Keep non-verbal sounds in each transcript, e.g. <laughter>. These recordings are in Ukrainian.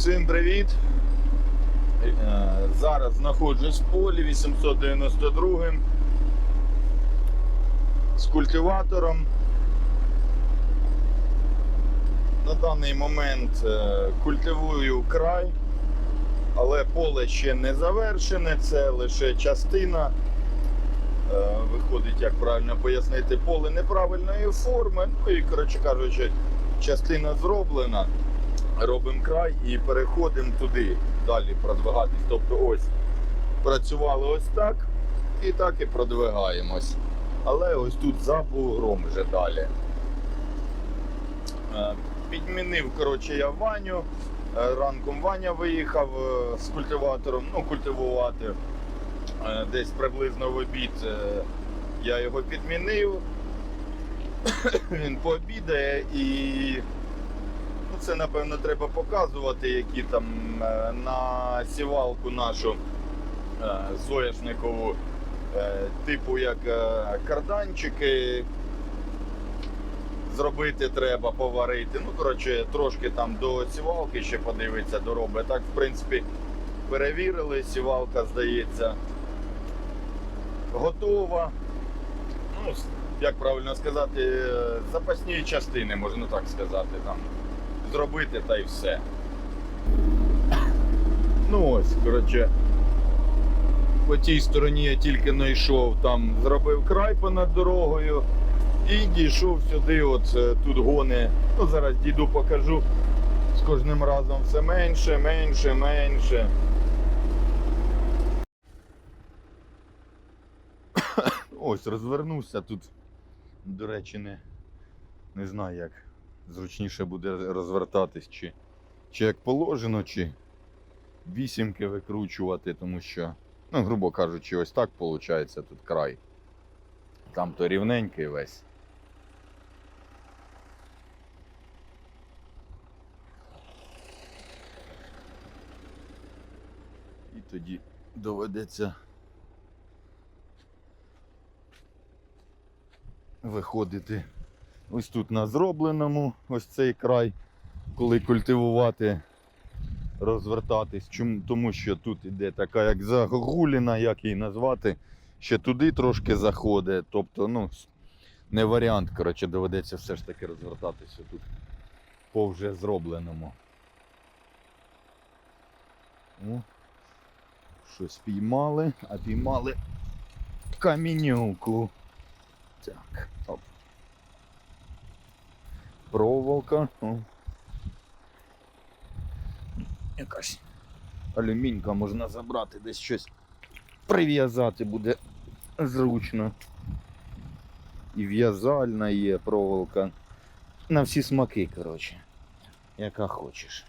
Всім привіт! Е, Зараз знаходжусь в полі 892 з культиватором. На даний момент е, культивую край, але поле ще не завершене, це лише частина. Е, Виходить, як правильно пояснити, поле неправильної форми. Ну і, коротше кажучи, частина зроблена робимо край і переходимо туди далі продвигатись. Тобто ось працювали ось так і так і продвигаємось. Але ось тут за бугром вже далі. Е, Підмінив коротше, я Ваню. Е, Ранком Ваня виїхав е, з культиватором, ну, культивувати. Десь приблизно в обід я його підмінив. <coughs> Він пообідає і це напевно треба показувати, які там е, на сівалку нашу е, соняшникову, е, типу як карданчики. Зробити треба, поварити. Ну, коротше, трошки там до сівалки ще подивиться, доробить. Так, в принципі, перевірили, сівалка, здається, готова. Ну, як правильно сказати, запасні частини, можна так сказати. Там зробити та й все. Ну ось, коротше, по тій стороні я тільки не йшов, там зробив край понад дорогою і дійшов сюди, от е, тут гони. Ну, зараз дійду покажу. З кожним разом все менше, менше, менше. <coughs> Ось, розвернувся тут. До речі, не, не знаю як зручніше буде розвертатись, чи, чи як положено, чи вісімки викручувати, тому що, ну, грубо кажучи, ось так виходить тут край. Там то рівненький весь. І тоді доведеться виходити ось тут на зробленому ось цей край, коли культивувати, розвертатись. Чому? Тому що тут іде така як загогуліна, як її назвати, ще туди трошки заходить. Тобто, ну, не варіант, коротше, доведеться все ж таки розвертатися тут по вже зробленому. О, щось піймали, а піймали камінюку. Так, оп проволока. О. Якась алюмінька можна забрати, десь щось прив'язати буде зручно. І в'язальна є проволока. На всі смаки, коротше. Яка хочеш.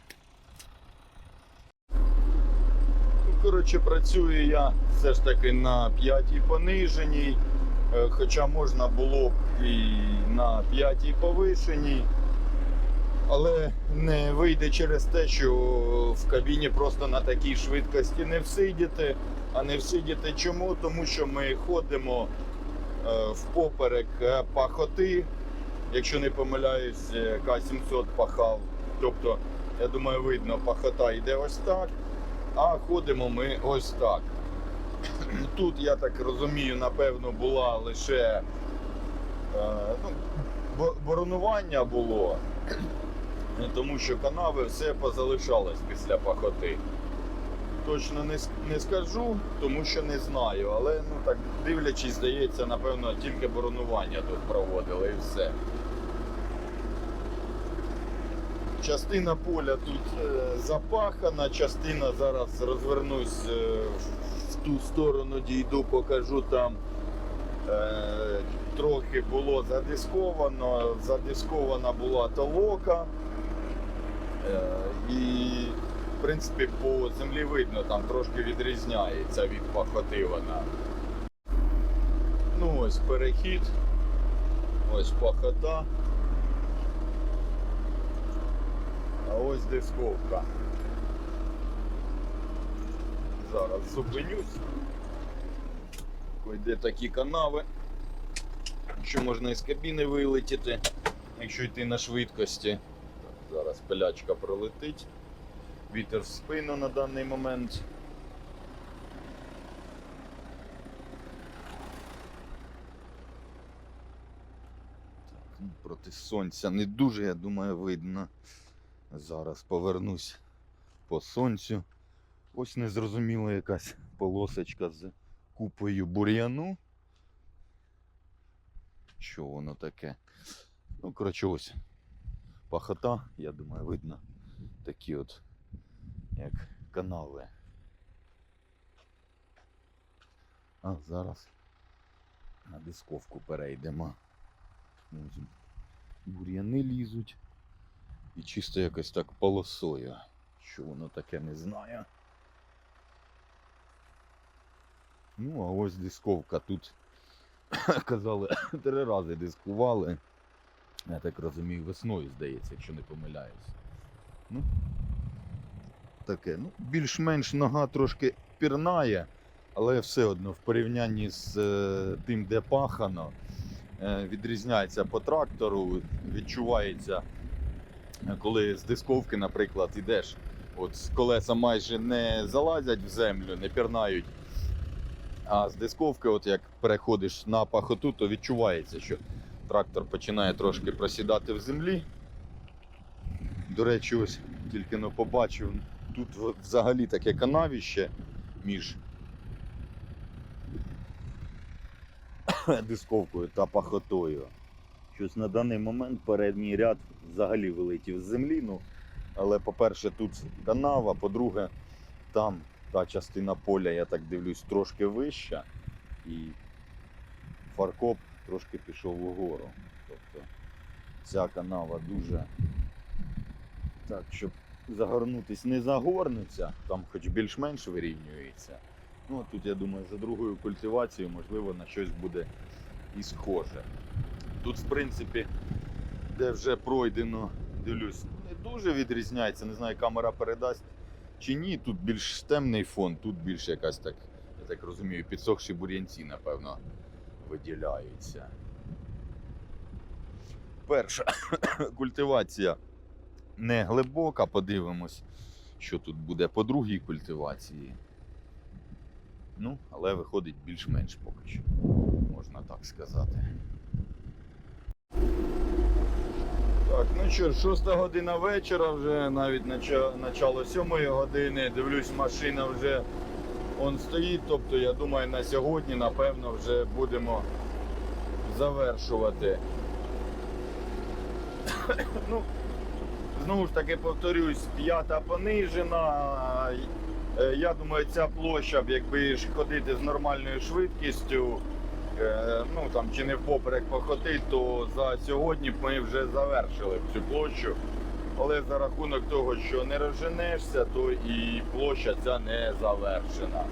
Коротше, працюю я все ж таки на п'ятій пониженій. Е, Хоча можна було б і на п'ятій повишеній, але не вийде через те, що в кабіні просто на такій швидкості не всидіти. А не всидіти чому? Тому що ми ходимо е, впоперек е, пахоти. Якщо не помиляюсь, е, К-700 пахав. Тобто, я думаю, видно, пахота йде ось так, а ходимо ми ось так. Тут, я так розумію, напевно, була лише е, ну, боронування було, тому що канави все позалишалось після пахоти. Точно не, не скажу, тому що не знаю, але ну так дивлячись, здається, напевно, тільки боронування тут проводили і все. Частина поля тут е, запахана, частина зараз розвернусь е, в ту сторону, дійду, покажу там. Е, трохи було задисковано, задискована була толока. І, в принципі, по землі видно, там трошки відрізняється від пахоти вона. Ну ось перехід, ось пахота. А ось дисковка. Зараз зупинюсь. Де такі канави, що можна із кабіни вилетіти, якщо йти на швидкості. Зараз пилячка пролетить. Вітер в спину на даний момент. Так, ну, проти сонця не дуже, я думаю, видно. Зараз повернусь по сонцю. Ось незрозуміла якась полосочка з купою бур'яну. Що воно таке? Ну, коротше, ось пахота, я думаю, видно такі от як канави. А зараз на дисковку перейдемо. Бур'яни лізуть. І чисто якось так полосою. Що воно таке не знаю. Ну, а ось дисковка тут <coughs> казали, <coughs> три рази дискували. Я так розумію, весною, здається, якщо не помиляюсь. Ну, таке. Ну, більш-менш нога трошки пірнає, але все одно в порівнянні з е, тим, де пахано, е, відрізняється по трактору, відчувається, коли з дисковки, наприклад, йдеш, от колеса майже не залазять в землю, не пірнають. А з дисковки, от як переходиш на пахоту, то відчувається, що трактор починає трошки просідати в землі. До речі, ось тільки но побачив, тут взагалі таке канавіще між <coughs> дисковкою та пахотою. Щось на даний момент передній ряд взагалі вилетів з землі. Ну, але, по-перше, тут канава, по-друге, там та частина поля, я так дивлюсь, трошки вища, і фаркоп трошки пішов вгору. Тобто ця канава дуже так, щоб загорнутись не загорнеться, там хоч більш-менш вирівнюється. Ну, а тут, я думаю, за другою культивацією, можливо, на щось буде і схоже. Тут, в принципі, де вже пройдено, дивлюсь, не дуже відрізняється, не знаю, камера передасть чи ні. Тут більш темний фон, тут більш якась так, я так розумію, підсохші бур'янці, напевно, виділяються. Перша <coughs> культивація не глибока, подивимось, що тут буде по другій культивації. Ну, але виходить більш-менш поки що, можна так сказати. Так, ну що, ж, шоста година вечора, вже навіть начало сьомої години. Дивлюсь, машина вже он стоїть. Тобто, я думаю, на сьогодні, напевно, вже будемо завершувати. <coughs> ну, знову ж таки повторюсь, п'ята понижена. Е, Я думаю, ця площа, якби ходити з нормальною швидкістю, ну там чи не впоперек походити, то за сьогодні ми вже завершили цю площу. Але за рахунок того, що не розженешся, то і площа ця не завершена.